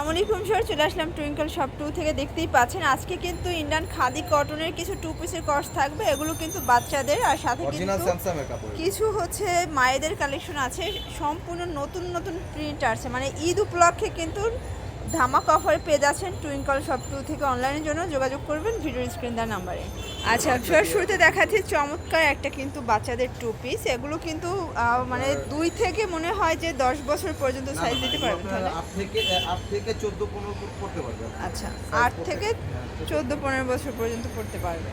আলাইকুম স্যার চলে আসলাম twinkle shop two থেকে দেখতেই পাচ্ছেন। আজকে কিন্তু ইন্ডিয়ান খাদি কটনের কিছু টু পিসের কস্ট থাকবে। এগুলো কিন্তু বাচ্চাদের আর সাথে কিন্তু কিছু হচ্ছে মায়েদের কালেকশন আছে। সম্পূর্ণ নতুন নতুন প্রিন্ট আছে মানে ঈদ উপলক্ষে কিন্তু ধামাক অফারে পেয়ে যাচ্ছেন টুইঙ্কল শপ টু থেকে অনলাইনের জন্য যোগাযোগ করবেন ভিডিও স্ক্রিন দেওয়ার নাম্বারে আচ্ছা স্যার শুরুতে দেখাচ্ছি চমৎকার একটা কিন্তু বাচ্চাদের টু পিস এগুলো কিন্তু মানে দুই থেকে মনে হয় যে দশ বছর পর্যন্ত সাইজ দিতে পারবেন তাহলে? আট থেকে চোদ্দ পনেরো পড়তে পারবেন আচ্ছা আট থেকে চোদ্দ পনেরো। বছর পর্যন্ত পড়তে পারবে।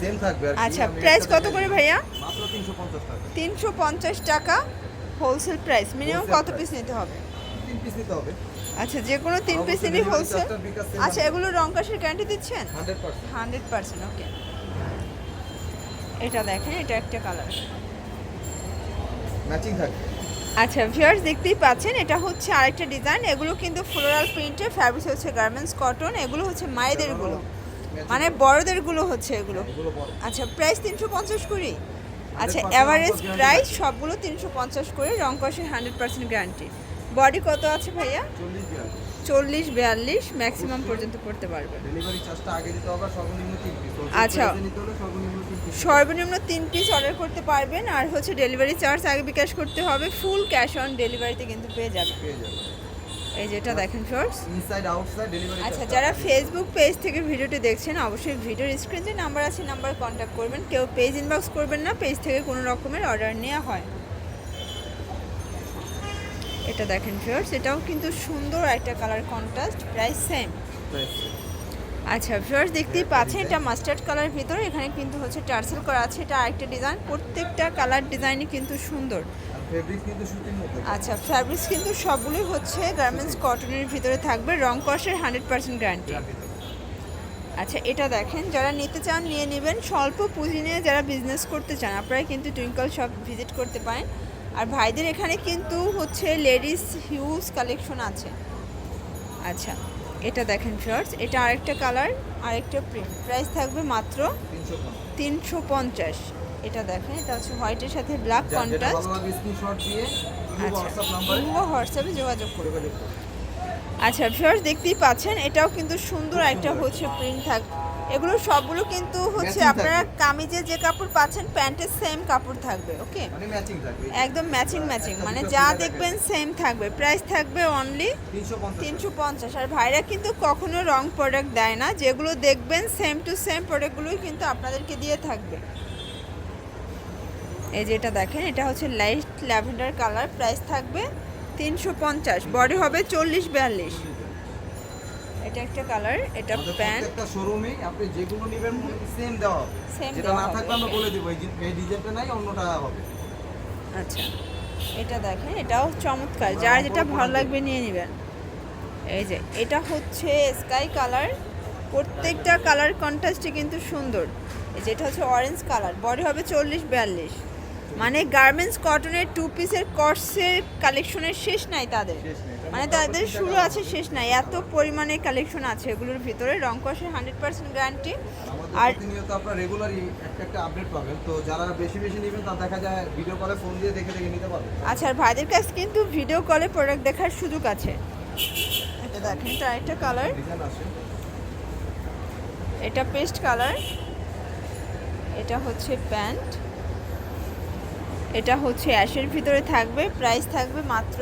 সেম থাকবে আচ্ছা প্রাইস কত করে ভাইয়া? মাত্র তিনশো পঞ্চাশ টাকা। হোলসেল প্রাইস মিনিমাম কত পিস নিতে হবে? পিস নিতে হবে। আচ্ছা যে কোনো তিন পিস অবশ্যই হোলসেল থেকে আচ্ছা এগুলো রং কাশের গ্যারান্টি দিচ্ছেন? Hundred percent. ওকে এটা দেখেন এটা একটা কালার ম্যাচিং থাকবে আচ্ছা ভিউয়ার্স দেখতেই পাচ্ছেন এটা হচ্ছে আরেকটা ডিজাইন এগুলো কিন্তু ফ্লোরাল প্রিন্টের ফ্যাব্রিক হচ্ছে গার্মেন্টস কটন এগুলো হচ্ছে মায়েদেরগুলো। মানে বড়দেরগুলো হচ্ছে এগুলো। এগুলো আচ্ছা প্রাইস তিনশো পঞ্চাশ করি আচ্ছা 100% এভারেজ প্রাইস সবগুলো তিনশো পঞ্চাশ করে রং কষে হান্ড্রেড পার্সেন্ট গ্যারান্টি বডি কত আছে ভাইয়া? চল্লিশ বিয়াল্লিশ। ম্যাক্সিমাম পর্যন্ত করতে পারবে। আচ্ছা। সর্বনিম্ন তিন পিস পিস অর্ডার করতে পারবেন আর হচ্ছে ডেলিভারি চার্জ আগে বিকাশ করতে হবে ফুল ক্যাশ অন ডেলিভারিতে কিন্তু পেয়ে যাবে এই যেটা দেখেন শর্টস ইনসাইড আউটসাইড ডেলিভারি আচ্ছা যারা ফেসবুক পেজ থেকে ভিডিওটি দেখছেন অবশ্যই ভিডিওর স্ক্রিন যে নাম্বার আছে নাম্বার কন্ট্যাক্ট করবেন। কেউ পেজ ইনবক্স করবেন না পেজ থেকে কোনো রকমের অর্ডার নেওয়া হয়। এটা দেখেন ফিওর্স এটাও কিন্তু সুন্দর একটা কালার কন্ট্রাস্ট প্রাইস সেম আচ্ছা ফিওর্স দেখতেই পাচ্ছেন এটা মাস্টার্ড কালার ভিতরে এখানে কিন্তু হচ্ছে টার্সেল করা আছে এটা আরেকটা ডিজাইন প্রত্যেকটা কালার ডিজাইনই কিন্তু সুন্দর। ফেব্রিক কিন্তু সুতির মধ্যে। আচ্ছা ফ্যাব্রিক্স কিন্তু সবগুলোই হচ্ছে গার্মেন্টস কটনের ভিতরে থাকবে রং কষের হান্ড্রেড পার্সেন্ট গ্যারান্টি আচ্ছা এটা দেখেন যারা নিতে চান নিয়ে নেবেন। স্বল্প পুঁজি নিয়ে যারা বিজনেস করতে চান আপনারা কিন্তু টুইঙ্কল শপ ভিজিট করতে পারেন। আর ভাইদের এখানে কিন্তু হচ্ছে লেডিস হিউজ কালেকশন আছে। আচ্ছা এটা দেখেন শর্টস এটা আরেকটা কালার আরেকটা প্রিন্ট। প্রাইস থাকবে মাত্র তিনশো পঞ্চাশ। এটা দেখেন এটা হচ্ছে হোয়াইটের সাথে ব্ল্যাক কন্ট্রাস্ট। আচ্ছা হোয়াটসঅ্যাপ যোগাযোগ করবে আচ্ছা ভিউয়ার্স দেখতেই পাচ্ছেন এটাও কিন্তু সুন্দর একটা হচ্ছে প্রিন্ট থাক এগুলো সবগুলো কিন্তু হচ্ছে আপনারা কামিজে যে কাপড় পাচ্ছেন প্যান্টের সেম কাপড় থাকবে ওকে মানে একদম ম্যাচিং ম্যাচিং মানে যা দেখবেন সেম থাকবে। প্রাইস থাকবে অনলি তিনশো পঞ্চাশ। তিনশো পঞ্চাশ। আর ভাইরা কিন্তু কখনো রং প্রোডাক্ট দেয় না। যেগুলো দেখবেন সেম টু সেম প্রোডাক্টগুলোই কিন্তু আপনাদেরকে দিয়ে থাকবে। এই যে এটা দেখেন এটা হচ্ছে লাইট ল্যাভেন্ডার কালার প্রাইস থাকবে তিনশো পঞ্চাশ। বডি হবে চল্লিশ বিয়াল্লিশ। এটা একটা কালার এটা প্যান্ট। প্রত্যেকটা শোরুমে আপনি যেগুলো নেবেন সেম দেওয়া হবে। যেটা না থাকলে আমরা বলে দেবো এই ডিজাইনটা নাই অন্যটা হবে। আচ্ছা এটা দেখেন এটাও চমৎকার। যার যেটা ভালো লাগবে নিয়ে নেবেন। এই যে এটা হচ্ছে স্কাই কালার প্রত্যেকটা কালার কন্ট্রাস্টে কিন্তু সুন্দর। এই যে এটা হচ্ছে অরেঞ্জ কালার বডি হবে চল্লিশ বিয়াল্লিশ। মানে গার্মেন্টস কটনের টু পিসের কর্সের কালেকশনের শেষ নাই তাদের। মানে তাদের শুরু আছে শেষ নাই। এত পরিমাণে কালেকশন আছে এগুলোর ভিতরে। রং কষের হান্ড্রেড পার্সেন্ট গ্যারান্টি আর প্রতিনিয়ত আপনারা রেগুলারই একটা একটা আপডেট পাবেন। তো যারা বেশি বেশি নেবেন তা দেখা যায় ভিডিও কলে ফোন দিয়ে দেখে দেখে নিতে পারবেন আচ্ছা আর ভাইদের কাছে কিন্তু ভিডিও কলে প্রোডাক্ট দেখার সুযোগ আছে। এটা দেখেন এটা একটা কালার এটা পেস্ট কালার এটা হচ্ছে প্যান্ট। এটা হচ্ছে অ্যাশের ভিতরে থাকবে প্রাইস থাকবে মাত্র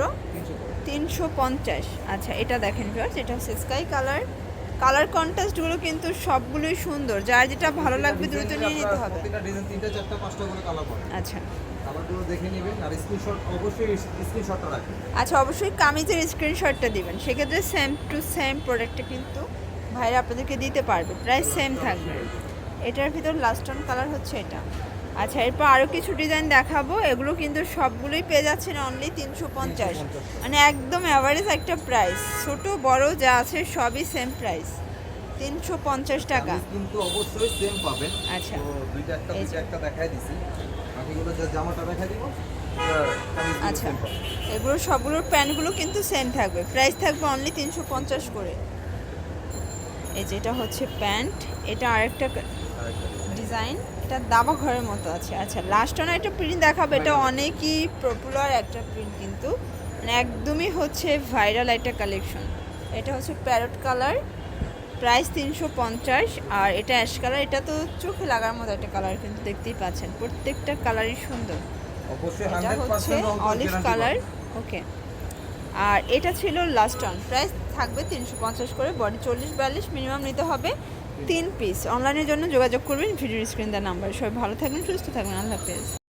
তিনশো পঞ্চাশ। আচ্ছা এটা দেখেন ভিউয়ার্স এটা হচ্ছে স্কাই কালার কালার কন্ট্রাস্টগুলো কিন্তু সবগুলোই সুন্দর যার যেটা ভালো লাগবে দ্রুত নিয়ে নিতে হবে। আচ্ছা। কালারগুলো দেখে নেবেন আর স্ক্রিনশট অবশ্যই স্ক্রিনশটটা রাখবেন। আচ্ছা অবশ্যই কামিজের স্ক্রিনশটটা দিবেন। সেক্ষেত্রে সেম টু সেম প্রোডাক্টটা কিন্তু ভাইরা আপনাদেরকে দিতে পারবে। প্রায় সেম থাকবে। এটার ভিতর লাস্ট অন কালার হচ্ছে এটা। আচ্ছা এরপর আরও কিছু ডিজাইন দেখাবো। এগুলো কিন্তু সবগুলোই পেয়ে যাচ্ছেন অনলি তিনশো পঞ্চাশ। মানে একদম অ্যাভারেজ একটা প্রাইস ছোট বড় যা আছে সবই সেম প্রাইস তিনশো পঞ্চাশ টাকা। কিন্তু অবশ্যই সেম পাবেন। আচ্ছা। দুইটা একটা দুইটা একটা দেখাই দিছি। বাকিগুলো যে জামাটা দেখাই দিব আচ্ছা। এগুলো সবগুলোর প্যান্টগুলো কিন্তু সেম থাকবে। প্রাইস থাকবে অনলি তিনশো পঞ্চাশ করে। এই যেটা হচ্ছে প্যান্ট। এটা আরেকটা ডিজাইন এটা দাবা ঘরের মতো আছে। আচ্ছা লাস্ট অন একটা প্রিন্ট দেখাবে এটা অনেকই পপুলার একটা প্রিন্ট কিন্তু। মানে একদমই হচ্ছে ভাইরাল একটা কালেকশন এটা হচ্ছে প্যারট কালার প্রাইস তিনশো পঞ্চাশ আর এটা অ্যাশ কালার এটা তো চোখে লাগার মতো একটা কালার কিন্তু দেখতেই পাচ্ছেন। প্রত্যেকটা কালারই সুন্দর। অবশ্যই এটা হচ্ছে অলিভ কালার ওকে আর এটা ছিল লাস্ট অন প্রাইস থাকবে তিনশো পঞ্চাশ করে বডি চল্লিশ বিয়াল্লিশ মিনিমাম নিতে হবে। তিন পিস অনলাইনের জন্য যোগাযোগ করবেন ভিডিও স্ক্রিন দেওয়ার নাম্বার সবাই ভালো থাকবেন, সুস্থ থাকবেন। আল্লাহ হাফেজ।